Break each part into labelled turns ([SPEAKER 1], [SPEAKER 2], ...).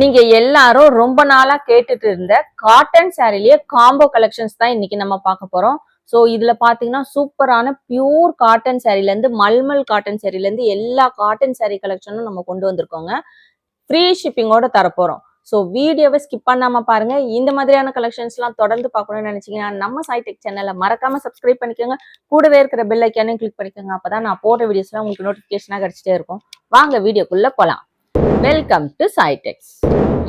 [SPEAKER 1] நீங்க எல்லாரும் ரொம்ப நாளா கேட்டுட்டு இருந்த காட்டன் சாரிலேயே காம்போ கலெக்ஷன்ஸ் தான் இன்னைக்கு நம்ம பார்க்க போறோம். ஸோ இதுல பாத்தீங்கன்னா சூப்பரான பியூர் காட்டன் சாரில இருந்து மல்மல் காட்டன் சாரில இருந்து எல்லா காட்டன் சாரி கலெக்ஷனும் நம்ம கொண்டு வந்திருக்கோங்க. ஃப்ரீ ஷிப்பிங்கோட தரப்போறோம் ஸோ வீடியோவை ஸ்கிப் பண்ணாம பாருங்க. இந்த மாதிரியான கலெக்ஷன்ஸ் எல்லாம் தொடர்ந்து பார்க்கணும்னு நினைச்சீங்கன்னா நம்ம சைடெக் சேனலை மறக்காம சப்ஸ்கிரைப் பண்ணிக்கோங்க. கூடவே இருக்கிற பெல் ஐக்கானே கிளிக் பண்ணிக்கோங்க. அப்பதான் நான் போடுற வீடியோஸ்லாம் உங்களுக்கு நோட்டிஃபிகேஷனாக கிடைச்சிட்டே இருக்கும். வாங்க வீடியோக்குள்ள போலாம். வெல்கம் டு சைடெக்ஸ்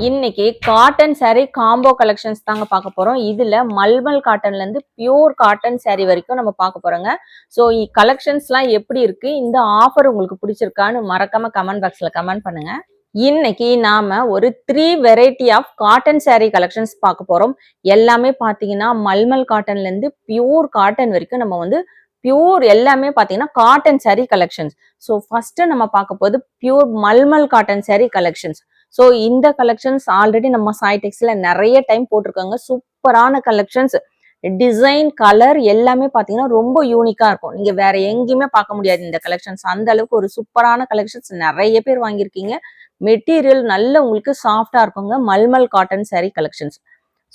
[SPEAKER 1] இன்னைக்கு காட்டன் சாரீ காம்போ கலெக்ஷன்ஸ் தாங்க பார்க்க போறோம். இதுல மல்மல் காட்டன்ல இருந்து பியூர் காட்டன் சாரீ வரைக்கும் நம்ம பார்க்க போறோங்க. ஸோ கலெக்ஷன்ஸ்லாம் எப்படி இருக்கு? இந்த ஆஃபர் உங்களுக்கு பிடிச்சிருக்கான்னு மறக்காம கமெண்ட் பாக்ஸ்ல கமெண்ட் பண்ணுங்க. இன்னைக்கு நாம ஒரு three variety of cotton saree collections பார்க்க போறோம். எல்லாமே பாத்தீங்கன்னா மல்மல் காட்டன்ல இருந்து பியூர் காட்டன் வரைக்கும் நம்ம வந்து பியூர் எல்லாமே பார்த்தீங்கன்னா cotton saree collections so first நம்ம பார்க்க போது pure malmal cotton saree collections so இந்த கலெக்ஷன்ஸ் ஆல்ரெடி நம்ம சாய்டெக்ஸ்ல நிறைய டைம் போட்டிருக்காங்க. சூப்பரான கலெக்ஷன்ஸ் டிசைன் கலர் எல்லாமே பார்த்தீங்கன்னா ரொம்ப யூனிக்காக இருக்கும். நீங்கள் வேற எங்கேயுமே பார்க்க முடியாது இந்த கலெக்ஷன்ஸ் அந்த அளவுக்கு ஒரு சூப்பரான கலெக்ஷன்ஸ் நிறைய பேர் வாங்கியிருக்கீங்க. மெட்டீரியல் நல்ல உங்களுக்கு சாஃப்டாக இருக்குங்க. Malmal cotton saree collections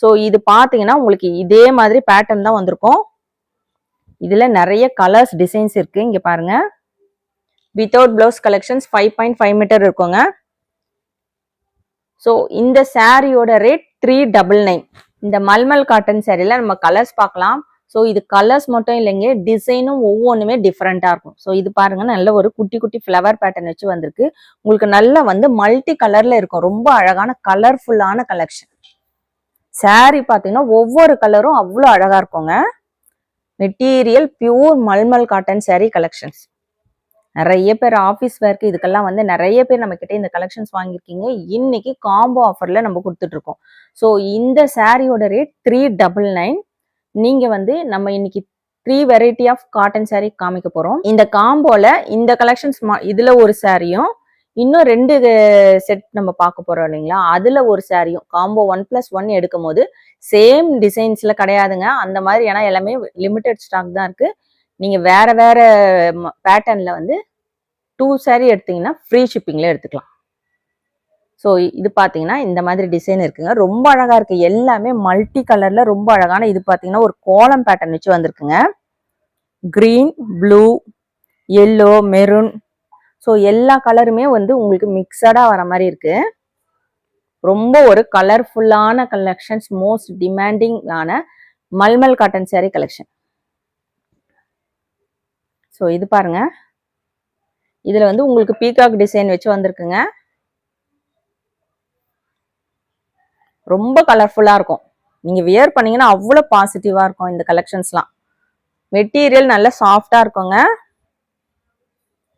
[SPEAKER 1] so இது பார்த்தீங்கன்னா உங்களுக்கு இதே மாதிரி பேட்டர்ன் தான் வந்திருக்கும். இதில் நிறைய கலர்ஸ் டிசைன்ஸ் இருக்குது இங்கே பாருங்க. Without blouse collections five point five metre இருக்குங்க. ஸோ இந்த சாரியோட ரேட் த்ரீ டபுள் நைன் இந்த மல்மல் காட்டன் சாரியில நம்ம கலர்ஸ் பார்க்கலாம். ஸோ இது கலர்ஸ் மட்டும் இல்லைங்க. டிசைனும் ஒவ்வொன்றுமே டிஃப்ரெண்ட்டாக இருக்கும். ஸோ இது பாருங்க. நல்ல ஒரு குட்டி குட்டி ஃப்ளவர் பேட்டர்ன் வச்சு வந்திருக்கு. உங்களுக்கு நல்லா வந்து மல்டி கலரில் இருக்கும். ரொம்ப அழகான கலர்ஃபுல்லான கலெக்ஷன் சாரி பார்த்தீங்கன்னா ஒவ்வொரு கலரும் அவ்வளோ அழகாக இருக்குங்க. Material pure malmal cotton saree collections நிறைய பேர் ஆஃபீஸ் ஒர்க் இதுக்கெல்லாம் வந்து நிறைய பேர் நம்ம கிட்ட இந்த கலெக்ஷன்ஸ் வாங்கியிருக்கீங்க. இன்னைக்கு காம்போ ஆஃபர்ல நம்ம கொடுத்துட்டு இருக்கோம் ஸோ இந்த சாரியோட ரேட் த்ரீ டபுள் நைன் நீங்க வந்து நம்ம இன்னைக்கு three variety of cotton saree காமிக்க போறோம். இந்த காம்போல இந்த கலெக்ஷன்ஸ் இதுல ஒரு சாரியும் இன்னும் ரெண்டு செட் நம்ம பார்க்க போறோம் இல்லைங்களா? அதுல ஒரு சாரியும் காம்போ ஒன் பிளஸ் ஒன் எடுக்கும் போது சேம் டிசைன்ஸ்ல கிடையாதுங்க. அந்த மாதிரி ஏன்னா எல்லாமே லிமிடெட் ஸ்டாக் தான் இருக்கு. நீங்க வேற வேற பேட்டர்ன்ல வந்து டூ சாரி எடுத்தீங்கன்னா ஃப்ரீ ஷிப்பிங்ல எடுத்துக்கலாம். ஸோ இது பார்த்தீங்கன்னா இந்த மாதிரி டிசைன் இருக்குங்க. ரொம்ப அழகா இருக்கு. எல்லாமே மல்டி கலர்ல ரொம்ப அழகான இது பார்த்தீங்கன்னா ஒரு கோலம் பேட்டர்ன் வச்சு வந்திருக்குங்க. Green blue yellow maroon so எல்லா கலருமே வந்து உங்களுக்கு மிக்சடாக வர மாதிரி இருக்குது ரொம்ப ஒரு கலர்ஃபுல்லான கலெக்ஷன்ஸ் மோஸ்ட் டிமாண்டிங் ஆன malmal cotton saree collection so இது பாருங்க. இதில் வந்து உங்களுக்கு பீகாக் டிசைன் வச்சு வந்திருக்குங்க. ரொம்ப கலர்ஃபுல்லாக இருக்கும். நீங்கள் வியர் பண்ணீங்கன்னா அவ்வளோ பாசிட்டிவாக இருக்கும் இந்த கலெக்ஷன்ஸ்லாம் மெட்டீரியல் நல்லா சாஃப்டாக இருக்குங்க.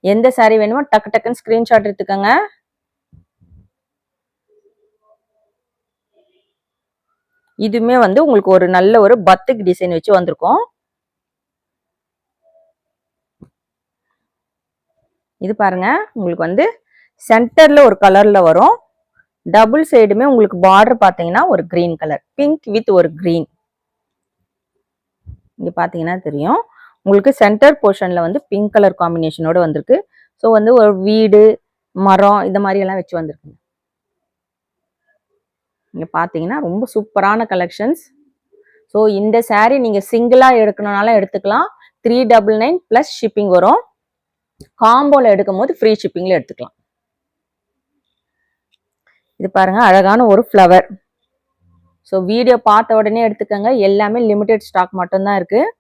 [SPEAKER 1] எந்த saree வேணுமோ டக்கு டக்குன்னு ஸ்கிரீன்ஷாட் எடுத்துக்கோங்க. இதுவுமே வந்து உங்களுக்கு ஒரு நல்ல ஒரு பத்துக்கு டிசைன் வச்சு வந்திருக்கும். இது பாருங்க உங்களுக்கு வந்து சென்டர்ல ஒரு கலர்ல வரும். டபுள் சைடுமே உங்களுக்கு பார்டர் பாத்தீங்கன்னா ஒரு கிரீன் கலர் பிங்க் வித் ஒரு கிரீன் இங்க பாத்தீங்கன்னா தெரியும். உங்களுக்கு சென்டர் போர்ஷனில் வந்து பிங்க் கலர் காம்பினேஷனோட வந்திருக்கு. ஸோ வந்து ஒரு வீடு மரம் இந்த மாதிரி எல்லாம் வச்சு வந்திருக்குங்க இங்கே பார்த்தீங்கன்னா ரொம்ப சூப்பரான கலெக்ஷன்ஸ் ஸோ இந்த சாரீ நீங்கள் சிங்கிளாக எடுக்கணுனாலும் எடுத்துக்கலாம். Three double nine plus shipping வரும். காம்போவில் எடுக்கும் போது ஃப்ரீ ஷிப்பிங்கில் எடுத்துக்கலாம். இது பாருங்க அழகான ஒரு ஃப்ளவர் ஸோ வீடியோ பார்த்த உடனே எடுத்துக்கோங்க. எல்லாமே லிமிடெட் ஸ்டாக் மட்டும்தான் இருக்குது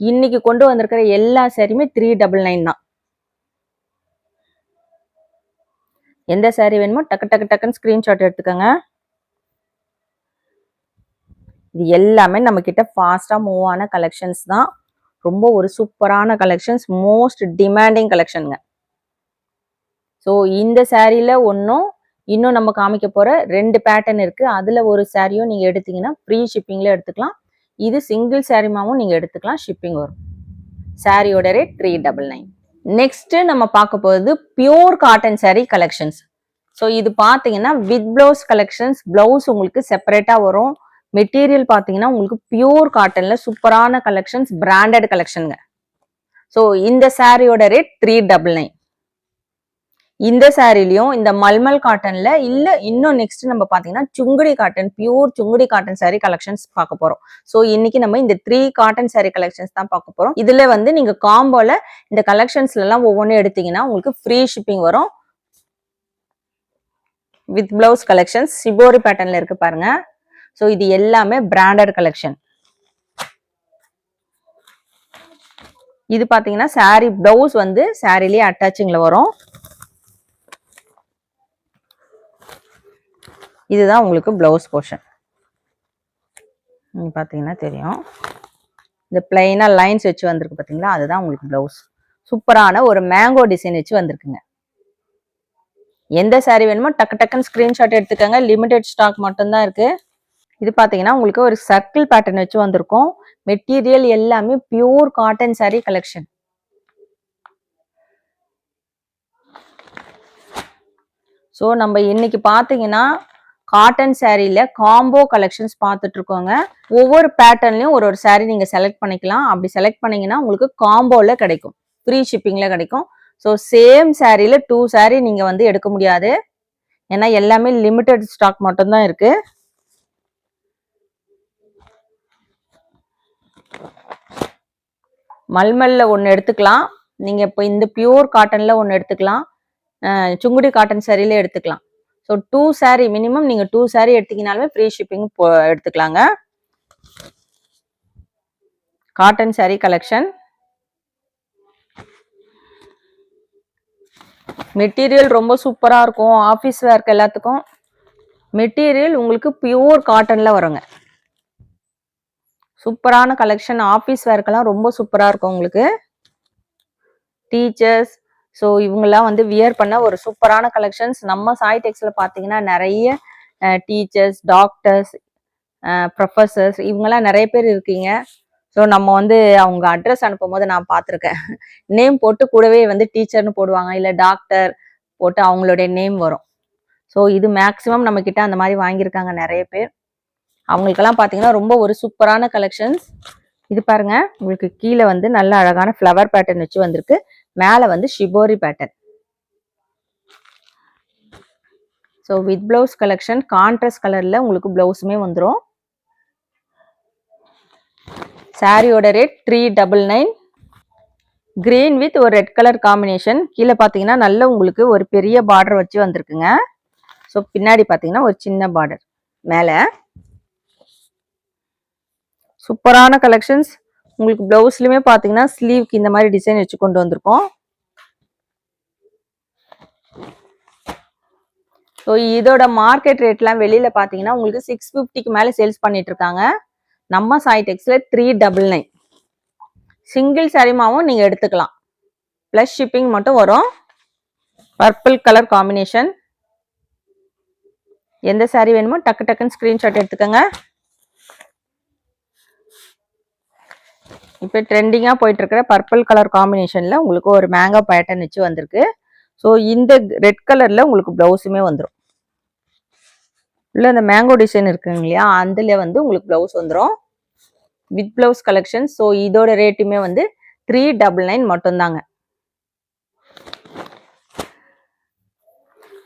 [SPEAKER 1] இன்னைக்கு கொண்டு வந்திருக்கிற எல்லா சாரியுமே த்ரீ டபுள் நைன் தான். எந்த saree வேணுமோ டக்கு டக்கு டக்குன்னு ஸ்கிரீன்ஷாட் எடுத்துக்கோங்க. இது எல்லாமே நம்ம கிட்ட ஃபாஸ்டா மூவ் ஆன கலெக்ஷன்ஸ் தான். ரொம்ப ஒரு சூப்பரான கலெக்ஷன்ஸ் மோஸ்ட் டிமாண்டிங் கலெக்ஷனுங்க ஸோ இந்த சாரியில ஒன்றும் இன்னும் நம்ம காமிக்க போற ரெண்டு பேட்டர்ன் இருக்கு. அதுல ஒரு சாரியும் நீங்க எடுத்தீங்கன்னா ஃப்ரீ ஷிப்பிங்ல எடுத்துக்கலாம். இது சிங்கிள் சாரிமாவும் நீங்கள் எடுத்துக்கலாம் ஷிப்பிங் வரும். சாரியோட rate three double nine next நம்ம பார்க்க போகிறது pure cotton saree collections so இது பார்த்தீங்கன்னா வித் பிளவுஸ் கலெக்ஷன்ஸ் பிளவுஸ் உங்களுக்கு செப்பரேட்டாக வரும். மெட்டீரியல் பார்த்தீங்கன்னா உங்களுக்கு பியூர் காட்டனில் சூப்பரான கலெக்ஷன்ஸ் பிராண்டட் கலெக்ஷனுங்க ஸோ இந்த சாரியோட ரேட் த்ரீ டபுள் நைன் இந்த சாரிலையும் இந்த மல்மல் காட்டன்ல இல்ல இன்னும் நெக்ஸ்ட் நம்ம பாத்தீங்கன்னா Sungudi cotton pure Sungudi cotton saree collections பார்க்க போறோம். சோ இன்னைக்கு நம்ம இந்த த்ரீ காட்டன் சாரி கலெக்ஷன்ஸ் தான் பார்க்க போறோம். இதுல வந்து நீங்க காம்போல இந்த கலெக்ஷன்ஸ்ல எல்லாம் ஒவ்வொன்றும் எடுத்தீங்கன்னா உங்களுக்கு ஃப்ரீ ஷிப்பிங் வரும். வித் பிளவுஸ் கலெக்ஷன்ஸ் சிபோரி பேட்டர்ன்ல இருக்கு பாருங்க. சோ இது எல்லாமே பிராண்டட் கலெக்ஷன் இது பாத்தீங்கன்னா சாரி பிளவுஸ் வந்து சாரிலேயே அட்டாச்சிங்ல வரும். இதுதான் உங்களுக்கு ப்ளவுஸ் போர்ஷன் நீங்கள் பார்த்தீங்கன்னா தெரியும். இந்த பிளைனா லைன்ஸ் வச்சு வந்திருக்கு பார்த்தீங்களா அதுதான் உங்களுக்கு ப்ளவுஸ் சூப்பரான ஒரு மேங்கோ டிசைன் வச்சு வந்திருக்குங்க. எந்த சேரீ வேணுமோ டக்கு டக்குன்னு ஸ்க்ரீன்ஷாட் எடுத்துக்கோங்க. லிமிடெட் ஸ்டாக் மட்டும்தான் இருக்குது இது பார்த்தீங்கன்னா உங்களுக்கு ஒரு சர்க்கிள் பேட்டர்ன் வச்சு வந்திருக்கும். மெட்டீரியல் எல்லாமே pure cotton saree collection so நம்ம இன்னைக்கு பார்த்தீங்கன்னா காட்டன் சாரியில காம்போ கலெக்ஷன்ஸ் பார்த்துட்டு இருக்கோங்க ஒவ்வொரு பேட்டர்ன்லயும் ஒரு ஒரு சாரீ நீங்க செலக்ட் பண்ணிக்கலாம். அப்படி செலக்ட் பண்ணீங்கன்னா உங்களுக்கு காம்போல கிடைக்கும். ஃப்ரீ ஷிப்பிங்ல கிடைக்கும். ஸோ சேம் சாரீல டூ சாரீ நீங்க வந்து எடுக்க முடியாது. ஏன்னா எல்லாமே லிமிட்டட் ஸ்டாக் மட்டும்தான் இருக்கு. மல்மல்ல ஒன்று எடுத்துக்கலாம். நீங்கள் இப்போ இந்த பியூர் காட்டனில் ஒன்று எடுத்துக்கலாம். சுங்குடி காட்டன் சரியில் எடுத்துக்கலாம். ஸோ டூ saree மினிமம் நீங்க டூ saree எடுத்தீங்கனாலுமே ஃப்ரீ ஷிப்பிங் எடுத்துக்கலாங்க. காட்டன் saree கலெக்ஷன் மெட்டீரியல் ரொம்ப சூப்பரா இருக்கும். ஆஃபீஸ் வேர்க்கு எல்லாத்துக்கும். மெட்டீரியல் உங்களுக்கு பியூர் காட்டன்ல வருங்க. சூப்பரான கலெக்ஷன் ஆஃபீஸ் வேர்க்கெல்லாம் ரொம்ப சூப்பரா இருக்கும் உங்களுக்கு. டீச்சர்ஸ் ஸோ இவங்கெல்லாம் வந்து வியர் பண்ண ஒரு சூப்பரான கலெக்ஷன்ஸ் நம்ம சாய் டெக்ஸில் பார்த்தீங்கன்னா நிறைய டீச்சர்ஸ் டாக்டர்ஸ் ப்ரொஃபஸர்ஸ் இவங்கெல்லாம் நிறைய பேர் இருக்கீங்க. ஸோ நம்ம வந்து அவங்க அட்ரஸ் அனுப்பும் போது நான் பார்த்துருக்கேன். நேம் போட்டு கூடவே வந்து டீச்சர்னு போடுவாங்க. இல்லை டாக்டர் போட்டு அவங்களுடைய நேம் வரும். ஸோ இது மேக்ஸிமம் நம்மக்கிட்ட அந்த மாதிரி வாங்கியிருக்காங்க நிறைய பேர். அவங்களுக்கெல்லாம் பார்த்தீங்கன்னா ரொம்ப ஒரு சூப்பரான கலெக்ஷன்ஸ் இது பாருங்க உங்களுக்கு கீழே வந்து நல்ல அழகான ஃப்ளவர் பேட்டர்ன் வச்சு வந்திருக்கு. மேலே வந்து shibori pattern so with blouse collection contrast கலரில் உங்களுக்கு பிளவுஸுமே வந்துடும் சாரியோட rate three double nine green with ஒரு ரெட் கலர் காம்பினேஷன் கீழே பார்த்தீங்கன்னா நல்ல உங்களுக்கு ஒரு பெரிய பார்டர் வச்சு வந்திருக்குங்க. ஸோ பின்னாடி பார்த்தீங்கன்னா ஒரு சின்ன பார்டர் மேலே. சூப்பரான கலெக்ஷன்ஸ் உங்களுக்கு பிளவுஸ்லயுமே பார்த்தீங்கன்னா ஸ்லீவ்க்கு இந்த மாதிரி டிசைன் வச்சு கொண்டு வந்திருக்கோம். ஸோ இதோட மார்க்கெட் ரேட்லாம் வெளியில பார்த்தீங்கன்னா உங்களுக்கு சிக்ஸ் ஃபிஃப்டிக்கு மேலே சேல்ஸ் பண்ணிட்டு இருக்காங்க. நம்ம சாய்டெக்ஸ்ல த்ரீ டபுள் நைன் சிங்கிள் சரிமாவும் நீங்க எடுத்துக்கலாம். ப்ளஸ் ஷிப்பிங் மட்டும் வரும். பர்பிள் கலர் காம்பினேஷன் எந்த saree வேணுமோ டக்கு டக்குன்னு ஸ்க்ரீன்ஷாட் எடுத்துக்கோங்க. இப்போ ட்ரெண்டிங்காக போயிட்டு இருக்கிற பர்பிள் கலர் காம்பினேஷனில் உங்களுக்கு ஒரு மேங்கோ பேட்டர்ன் வச்சு வந்திருக்கு. ஸோ இந்த ரெட் கலரில் உங்களுக்கு ப்ளவுஸுமே வந்துடும் உள்ள அந்த மேங்கோ டிசைன் இருக்குங்க இல்லையா? அதில் வந்து உங்களுக்கு ப்ளவுஸ் வந்துடும் வித் ப்ளவுஸ் கலெக்ஷன் ஸோ இதோட ரேட்டுமே வந்து த்ரீ டபுள் நைன் மட்டும்தாங்க.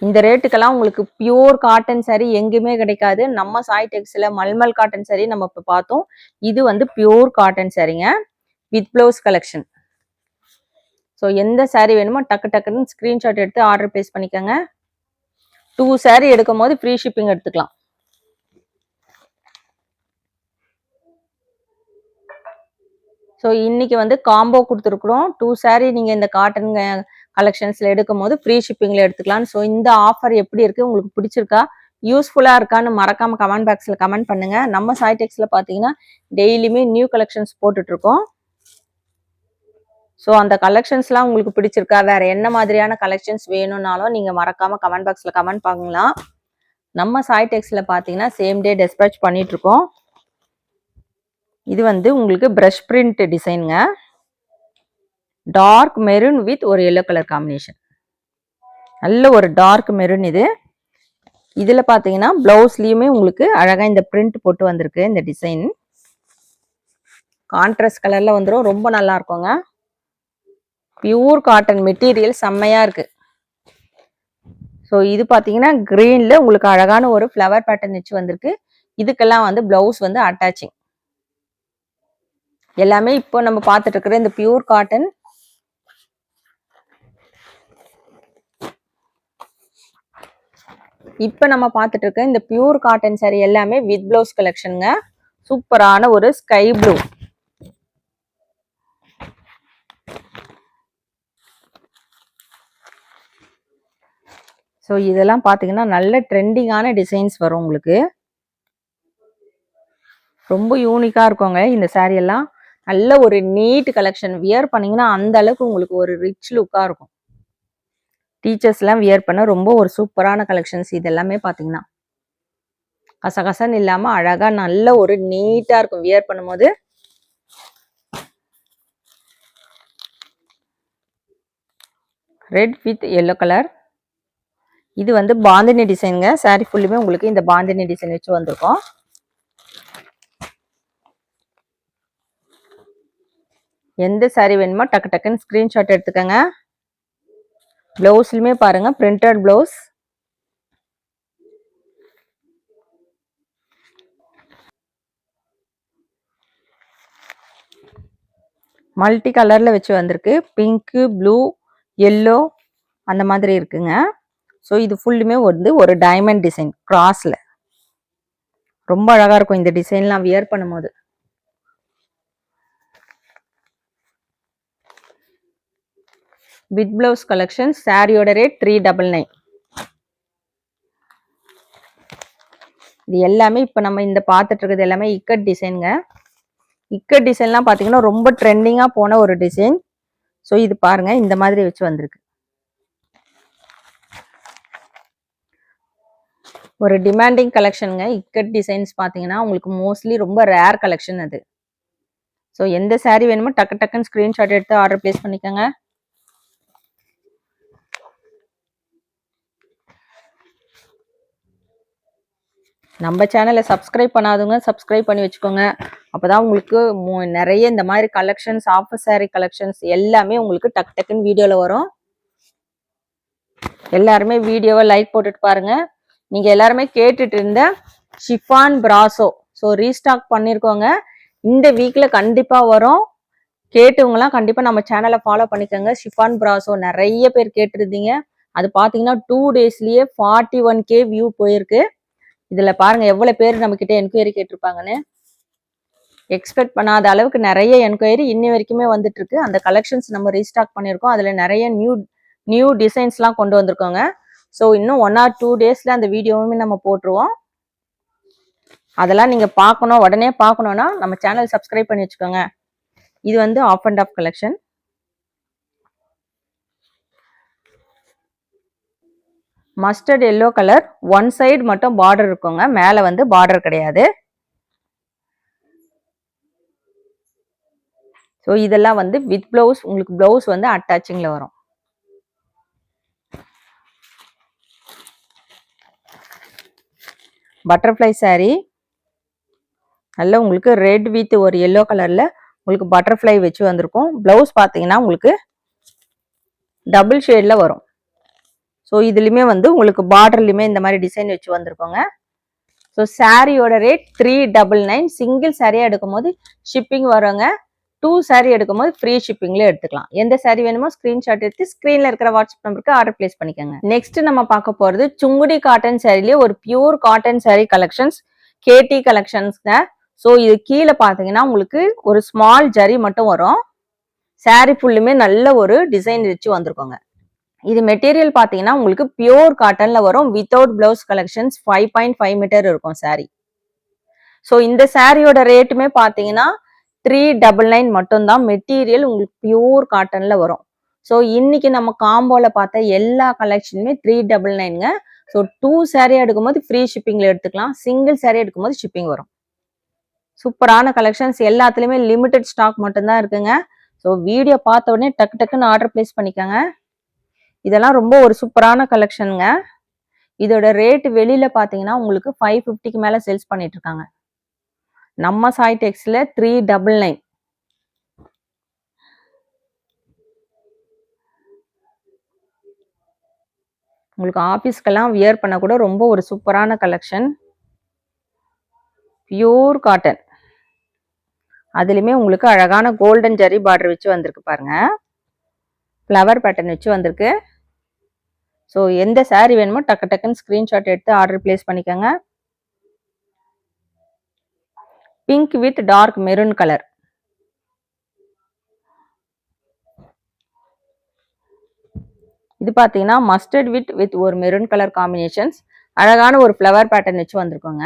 [SPEAKER 1] இந்த ரேட்டுக்கெல்லாம் உங்களுக்கு பியூர் காட்டன் சாரீ எங்கேயுமே கிடைக்காது. நம்ம சாய் டெக்ஸில் மல்மல் காட்டன் saree நம்ம இப்போ பார்த்தோம். இது வந்து பியூர் காட்டன் சாரீங்க வித் ப்ளவுஸ் கலெக்ஷன். ஸோ எந்த சாரீ வேணுமோ டக்கு டக்குன்னு ஸ்க்ரீன்ஷாட் எடுத்து ஆர்டர் பேஸ் பண்ணிக்கோங்க. டூ சாரீ எடுக்கும் போது ஃப்ரீ ஷிப்பிங் எடுத்துக்கலாம். ஸோ இன்னைக்கு வந்து காம்போ கொடுத்துருக்குறோம். டூ சாரீ நீங்கள் இந்த காட்டன் கலெக்ஷன்ஸில் எடுக்கும் போது ஃப்ரீ ஷிப்பிங்கில் எடுத்துக்கலாம். ஸோ இந்த ஆஃபர் எப்படி இருக்குது உங்களுக்கு பிடிச்சிருக்கா? யூஸ்ஃபுல்லாக இருக்கான்னு மறக்காமல் கமெண்ட் பாக்ஸில் கமெண்ட் பண்ணுங்கள் நம்ம சாய்டெக்ஸில் பார்த்தீங்கன்னா டெய்லியுமே நியூ கலெக்ஷன்ஸ் போட்டுட்ருக்கோம் ஸோ அந்த கலெக்ஷன்ஸ்லாம் உங்களுக்கு பிடிச்சிருக்கா? வேற என்ன மாதிரியான கலெக்ஷன்ஸ் வேணும்னாலும் நீங்கள் மறக்காம கமெண்ட் பாக்ஸில் கமெண்ட் பண்ணலாம். நம்ம சாய்டெக்ஸ்ல பார்த்தீங்கன்னா சேம் டே டெஸ்பேச் பண்ணிட்டு இருக்கோம் இது வந்து உங்களுக்கு ப்ரஷ் பிரிண்ட் டிசைனுங்க டார்க் மெரூன் வித் ஒரு எல்லோ கலர் காம்பினேஷன் நல்ல ஒரு டார்க் மெரூன் இது. இதில் பார்த்தீங்கன்னா ப்ளவுஸ்லேயுமே உங்களுக்கு அழகாக இந்த பிரிண்ட் போட்டு வந்திருக்கு இந்த டிசைன் கான்ட்ராஸ்ட் கலரில் வந்துடும் ரொம்ப நல்லா இருக்குங்க. பியூர் காட்டன் மெட்டீரியல் செம்மையாக இருக்கு. ஸோ இது பார்த்தீங்கன்னா கிரீன்ல உங்களுக்கு அழகான ஒரு ஃப்ளவர் பேட்டர்ன் வச்சு வந்திருக்கு. இதுக்கெல்லாம் வந்து பிளவுஸ் வந்து அட்டாச்சிங் எல்லாமே இப்போ நம்ம பார்த்துட்டு இருக்கிற இந்த பியூர் காட்டன் இப்போ நம்ம பார்த்துட்டு இருக்க இந்த பியூர் காட்டன் சாரி எல்லாமே வித் பிளவுஸ் கலெக்ஷனுங்க சூப்பரான ஒரு ஸ்கை ப்ளூ ஸோ இதெல்லாம் பார்த்தீங்கன்னா நல்ல ட்ரெண்டிங்கான டிசைன்ஸ் வரும் உங்களுக்கு. ரொம்ப யூனிக்காக இருக்குங்க இந்த saree எல்லாம். நல்ல ஒரு நீட் கலெக்ஷன் வியர் பண்ணீங்கன்னா அந்த அளவுக்கு உங்களுக்கு ஒரு ரிச் லுக்காக இருக்கும். டீச்சர்ஸ்லாம் வியர் பண்ண ரொம்ப ஒரு சூப்பரான கலெக்ஷன்ஸ் இது எல்லாமே பார்த்தீங்கன்னா கசகசன்னு இல்லாமல் அழகாக நல்ல ஒரு நீட்டாக இருக்கும் வியர் பண்ணும்போது. ரெட் வித் எல்லோ கலர் இது வந்து பாந்தினி டிசைனுங்க. சாரி ஃபுல்லுமே உங்களுக்கு இந்த பாந்தினி டிசைன் வச்சு வந்திருக்கோம். எந்த saree வேணுமோ டக்கு டக்குன்னு ஸ்க்ரீன்ஷாட் எடுத்துக்கோங்க. ப்ளவுஸ்லையுமே பாருங்க. பிரிண்டட் ப்ளவுஸ் மல்டி கலர்ல வச்சு வந்திருக்கு. பிங்க்கு ப்ளூ எல்லோ அந்த மாதிரி இருக்குங்க. ஸோ இது ஃபுல்லுமே வந்து ஒரு டைமண்ட் டிசைன் கிராஸில் ரொம்ப அழகாக இருக்கும் இந்த டிசைன்லாம் வியர் பண்ணும்போது. வித் பிளவுஸ் கலெக்ஷன் சாரியோட ரேட் த்ரீ டபுள் நைன் இது எல்லாமே இப்போ நம்ம இந்த பார்த்துட்டு இருக்கிறது எல்லாமே இக்கட் டிசைனுங்க இக்கட் டிசைன்லாம் பார்த்தீங்கன்னா ரொம்ப ட்ரெண்டிங்காக போன ஒரு டிசைன் ஸோ இது பாருங்கள் இந்த மாதிரி வச்சு வந்திருக்கு. ஒரு டிமாண்டிங் கலெக்ஷனுங்க இக்கட் டிசைன்ஸ் பார்த்தீங்கன்னா உங்களுக்கு மோஸ்ட்லி ரொம்ப ரேர் கலெக்ஷன் அது. ஸோ எந்த சாரீ வேணுமோ டக்கு டக்குன்னு ஸ்க்ரீன்ஷாட் எடுத்து ஆர்டர் பிளேஸ் பண்ணிக்கோங்க. நம்ம சேனலை சப்ஸ்கிரைப் பண்ணாதவங்க சப்ஸ்கிரைப் பண்ணி வச்சுக்கோங்க. அப்போதான் உங்களுக்கு மு- நிறைய இந்த மாதிரி கலெக்ஷன்ஸ் ஆஃபர் சாரீ கலெக்ஷன்ஸ் எல்லாமே உங்களுக்கு டக் டக்குன்னு வீடியோவில் வரும். எல்லாருமே வீடியோவை லைக் போட்டுட்டு பாருங்கள் நீங்க எல்லாருமே கேட்டுட்டு இருந்த ஷிஃபான் பிராசோ. ஸோ ரீஸ்டாக் பண்ணிருக்கோங்க. இந்த வீக்ல கண்டிப்பா வரும். கேட்டவங்கலாம் கண்டிப்பா நம்ம சேனலை ஃபாலோ பண்ணிக்கோங்க. ஷிஃபான் பிராசோ நிறைய பேர் கேட்டிருந்தீங்க. அது பாத்தீங்கன்னா டூ டேஸ்லயே ஃபார்ட்டி ஒன் கே வியூ போயிருக்கு. இதுல பாருங்க எவ்வளவு பேர் நம்ம கிட்ட என்கொயரி கேட்டிருப்பாங்கன்னு. எக்ஸ்பெக்ட் பண்ணாத அளவுக்கு நிறைய என்கொயரி இன்னி வரைக்குமே வந்துட்டு இருக்கு. அந்த கலெக்ஷன்ஸ் நம்ம ரீஸ்டாக் பண்ணியிருக்கோம். அதுல நிறைய நியூ நியூ டிசைன்ஸ்லாம் கொண்டு வந்திருக்கோங்க. ஸோ இன்னும் ஒன் ஆர் டூ டேஸில் அந்த வீடியோவுமே நம்ம போட்டுருவோம். அதெல்லாம் நீங்கள் பார்க்கணும் உடனே பார்க்கணுன்னா நம்ம சேனல் சப்ஸ்கிரைப் பண்ணி வச்சுக்கோங்க. இது வந்து half and half collection mustard yellow colour one side மட்டும் பார்டர் இருக்குங்க. மேலே வந்து பார்டர் கிடையாது. ஸோ இதெல்லாம் வந்து வித் ப்ளவுஸ் உங்களுக்கு ப்ளவுஸ் வந்து அட்டாச்சிங்கில் வரும். Butterfly saree. நல்ல உங்களுக்கு ரெட் வித் ஒரு எல்லோ கலரில் உங்களுக்கு பட்டர்ஃப்ளை வச்சு வந்திருக்கும். ப்ளவுஸ் பார்த்தீங்கன்னா உங்களுக்கு டபுள் ஷேடில் வரும். ஸோ இதுலேயுமே வந்து உங்களுக்கு பார்டர்லையுமே இந்த மாதிரி டிசைன் வச்சு வந்திருக்கோங்க. ஸோ சாரியோட rate three double nine single சாரியா எடுக்கும்போது ஷிப்பிங் வருங்க. டூ சாரீ எடுக்கும்போது ஃப்ரீ ஷிப்பிங்ல எடுத்துக்கலாம். எந்த சாரீ வேணுமோ ஸ்கிரீன்ஷாட் எடுத்து ஸ்க்ரீனில் இருக்கிற வாட்ஸ்அப் நம்பருக்கு ஆர்டர் பிளேஸ் பண்ணிக்கோங்க. நெக்ஸ்ட் நம்ம பார்க்க போறது சுங்குடி காட்டன் சாரிலேயே ஒரு பியூர் காட்டன் சாரீ கலெக்ஷன்ஸ் கேடி கலெக்ஷன்ஸ்ங்க ஸோ இது கீழே பார்த்தீங்கன்னா உங்களுக்கு ஒரு ஸ்மால் ஜரி மட்டும் வரும். சாரீ ஃபுல்லுமே நல்ல ஒரு டிசைன் வச்சு வந்திருக்கோங்க. இது மெட்டீரியல் பார்த்தீங்கன்னா உங்களுக்கு பியூர் காட்டன்ல வரும். Without blouse collections five point five metre இருக்கும் சாரீ ஸோ இந்த சாரியோட ரேட்டுமே பார்த்தீங்கன்னா த்ரீ டபுள் நைன் மட்டும்தான் மெட்டீரியல் உங்களுக்கு பியூர் காட்டன்ல வரும். ஸோ இன்னைக்கு நம்ம காம்போல பார்த்த எல்லா கலெக்ஷனுமே த்ரீ டபுள் நைனுங்க ஸோ டூ saree எடுக்கும்போது ஃப்ரீ ஷிப்பிங்ல எடுத்துக்கலாம். சிங்கிள் சேரீ எடுக்கும்போது ஷிப்பிங் வரும். சூப்பரான கலெக்ஷன்ஸ் எல்லாத்துலேயுமே லிமிடெட் ஸ்டாக் மட்டும்தான் இருக்குங்க. ஸோ வீடியோ பார்த்த உடனே டக்கு டக்குன்னு ஆர்டர் பிளேஸ் பண்ணிக்கோங்க. இதெல்லாம் ரொம்ப ஒரு சூப்பரான கலெக்ஷனுங்க இதோட ரேட் வெளியில பார்த்தீங்கன்னா உங்களுக்கு ஃபைவ் ஃபிஃப்டிக்கு மேலே சேல்ஸ் பண்ணிட்டு இருக்காங்க. நம்ம சாய் டெக்ஸ்ல த்ரீ டபுள் நைன் உங்களுக்கு ஆஃபீஸ்க்கெல்லாம் வியர் பண்ண கூட ரொம்ப ஒரு சூப்பரான கலெக்ஷன் பியூர் காட்டன் அதுலேயுமே உங்களுக்கு அழகான கோல்டன் ஜரி பார்டர் வச்சு வந்திருக்கு பாருங்க. ஃப்ளவர் பேட்டர்ன் வச்சு வந்திருக்கு. ஸோ எந்த சாரீ வேணுமோ டக்கு டக்குன்னு ஸ்க்ரீன்ஷாட் எடுத்து ஆர்டர் பிளேஸ் பண்ணிக்கோங்க. Pink with dark maroon colour இது பார்த்தீங்கன்னா மஸ்டர்ட் வித் வித் ஒரு மெரூன் கலர் காம்பினேஷன்ஸ் அழகான ஒரு ஃப்ளவர் பேட்டர்ன் வச்சு வந்திருக்கோங்க.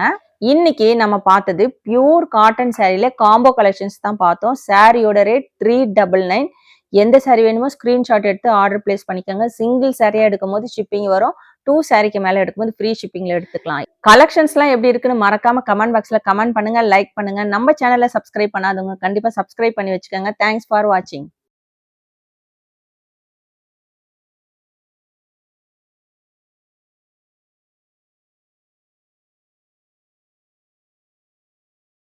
[SPEAKER 1] இன்னைக்கு நம்ம பார்த்தது பியூர் காட்டன் சாரியில காம்போ கலெக்ஷன்ஸ் தான் பார்த்தோம். சாரியோட ரேட் த்ரீ டபுள் நைன் எந்த சாரி வேணுமோ ஸ்க்ரீன்ஷாட் எடுத்து ஆர்டர் பிளேஸ் பண்ணிக்கோங்க. சிங்கிள் சாரியா எடுக்கும் போது ஷிப்பிங் வரும். டூ சாரிக்கு மேல எடுக்கும்போது ஃப்ரீ ஷிப்பிங்ல எடுத்துக்கலாம். கலெக்ஷன்ஸ்லாம் எப்படி இருக்குன்னு மறக்காம கமெண்ட் பாக்ஸ்ல கமெண்ட் பண்ணுங்க லைக் பண்ணுங்க. நம்ம சேனலை சப்ஸ்கிரைப் பண்ணாதவங்க கண்டிப்பா சப்ஸ்கிரைப் பண்ணி வச்சுக்கோங்க. தேங்க்ஸ் ஃபார் வாட்சிங்